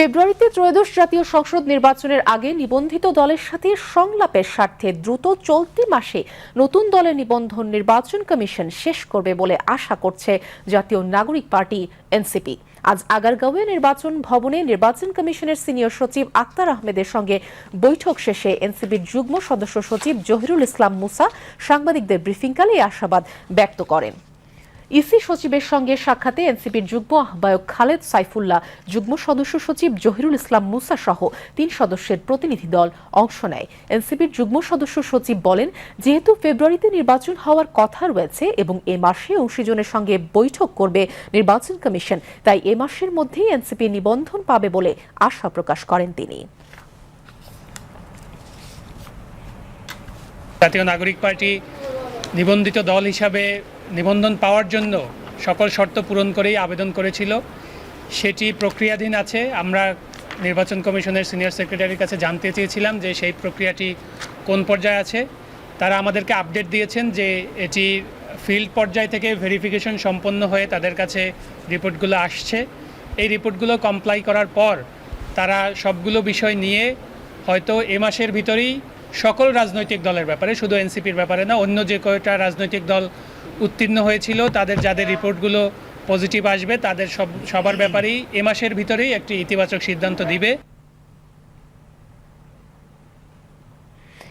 ফেব্রুয়ারিতে ত্রয়োদশ জাতীয় সংসদ নির্বাচনের আগে নিবন্ধিত দলের সাথে সংলাপের স্বার্থে দ্রুত চলতি মাসে নতুন দলের নিবন্ধন নির্বাচন কমিশন শেষ করবে বলে আশা করছে জাতীয় নাগরিক পার্টি, এনসিপি। আজ আগারগাঁওয়ে নির্বাচন ভবনে নির্বাচন কমিশনের সিনিয়র সচিব আক্তার আহমেদের সঙ্গে বৈঠক শেষে এনসিপির যুগ্ম সদস্য সচিব জহিরুল ইসলাম মুসা সাংবাদিকদের ব্রিফিংকালে আশাবাদ ব্যক্ত করেন। ইসি সচিবের সঙ্গে সাক্ষাতে এনসিপির যুগ্ম আহ্বায়ক খালেদ সাইফুল্লাহ, যুগ্ম সদস্য সচিব জহিরুল ইসলাম মুসা সহ তিন সদস্যের প্রতিনিধি দল অংশ নেয়। এনসিপির যুগ্ম সদস্য সচিব বলেন, যেহেতু ফেব্রুয়ারিতে নির্বাচন হওয়ার কথা রয়েছে এবং এ মাসে অংশীজনের সঙ্গে বৈঠক করবে নির্বাচন কমিশন, তাই এ মাসের মধ্যেই এনসিপি নিবন্ধন পাবে বলে আশা প্রকাশ করেন তিনি। জাতীয় নাগরিক পার্টি নিবন্ধিত দল হিসাবে নিবন্ধন পাওয়ার জন্য সকল শর্ত পূরণ করেই আবেদন করেছিল। সেটি প্রক্রিয়াধীন আছে। আমরা নির্বাচন কমিশনের সিনিয়র সেক্রেটারির কাছে জানতে চেয়েছিলাম যে সেই প্রক্রিয়াটি কোন পর্যায়ে আছে। তারা আমাদেরকে আপডেট দিয়েছেন যে এটি ফিল্ড পর্যায় থেকে ভেরিফিকেশন সম্পন্ন হয়ে তাদের কাছে রিপোর্টগুলো আসছে। এই রিপোর্টগুলো কমপ্লাই করার পর তারা সবগুলো বিষয় নিয়ে হয়তো এ মাসের ভিতরেই সকল রাজনৈতিক দলের ব্যাপারে, শুধু এনসিপির ব্যাপারে না, অন্য যে কয়টা রাজনৈতিক দল উত্তীর্ণ হয়েছিল, তাদের যাদের রিপোর্টগুলো পজিটিভ আসবে, তাদের সব, সবার ব্যাপারেই এ মাসের ভিতরেই একটি ইতিবাচক সিদ্ধান্ত দিবে।